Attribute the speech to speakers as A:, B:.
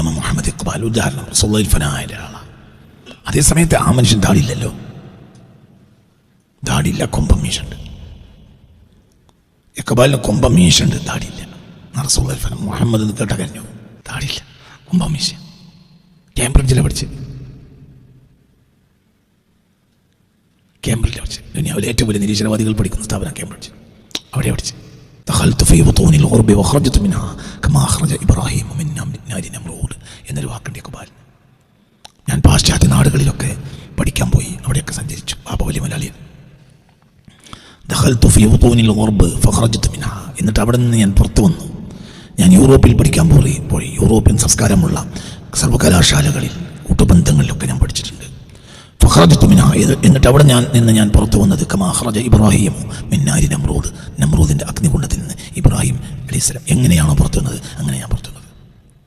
A: അല്ലാമ മുഹമ്മദ് ഇക്ബാൽ ഉദാഹരണം റസൂലുള്ളാഹിൽ ഫനായ ഒരാളാണ് അതേ സമയത്ത് ആ മനുഷ്യൻ താടിയില്ലല്ലോ താടിയില്ല കൊമ്പം മീശുണ്ട് ഇക്ബാലിന് കൊമ്പം മീശുണ്ട് താടിയില്ല റസൂലുള്ളാഹിൽ ഫന മുഹമ്മദ് എന്ന് കേട്ട കഴിഞ്ഞു താടിയില്ല കൊമ്പം മീശ കേംബ്രിഡ്ജിലെ പഠിച്ച് കേംബ്രിഡ്ജിലെ പഠിച്ച് ദുനിയാവിലെ ഏറ്റവും വലിയ നിരീശ്വരവാദികൾ പഠിക്കുന്ന സ്ഥാപനം കേംബ്രിഡ്ജ് അവിടെ പഠിച്ച് دخلت في بطون الغرب وخرجت منها كما أخرج إبراهيم من نار نمرود എന്നൊരു വാക്കുണ്ട് ഇക്ബാൽ ഞാൻ പാശ്ചാത്യ നാടുകളിലൊക്കെ പഠിക്കാൻ പോയി അവിടെയൊക്കെ സഞ്ചരിച്ചു ബാബ വലിയ മലയാളിയൻ എന്നിട്ട് അവിടെ നിന്ന് ഞാൻ പുറത്തു വന്നു. ഞാൻ യൂറോപ്പിൽ പഠിക്കാൻ പോയി പോയി യൂറോപ്യൻ സംസ്കാരമുള്ള സർവകലാശാലകളിൽ കൂട്ടുബന്ധങ്ങളിലൊക്കെ ഞാൻ പഠിച്ചിട്ടുണ്ട്. ഫഖറജ്തു മിൻഹ എന്നിട്ട് അവിടെ ഞാൻ നിന്ന് ഞാൻ പുറത്തു വന്നത് കമാഹ്റജ ഇബ്രാഹിം മിന്നാരി നമ്രൂദ് നമ്രൂദിന്റെ അഗ്നികുണ്ഡത്തിൽ നിന്ന് ഇബ്രാഹിം അലൈഹിസ്സലാം. എങ്ങനെയാണോ പുറത്തു വന്നത് അങ്ങനെ ഞാൻ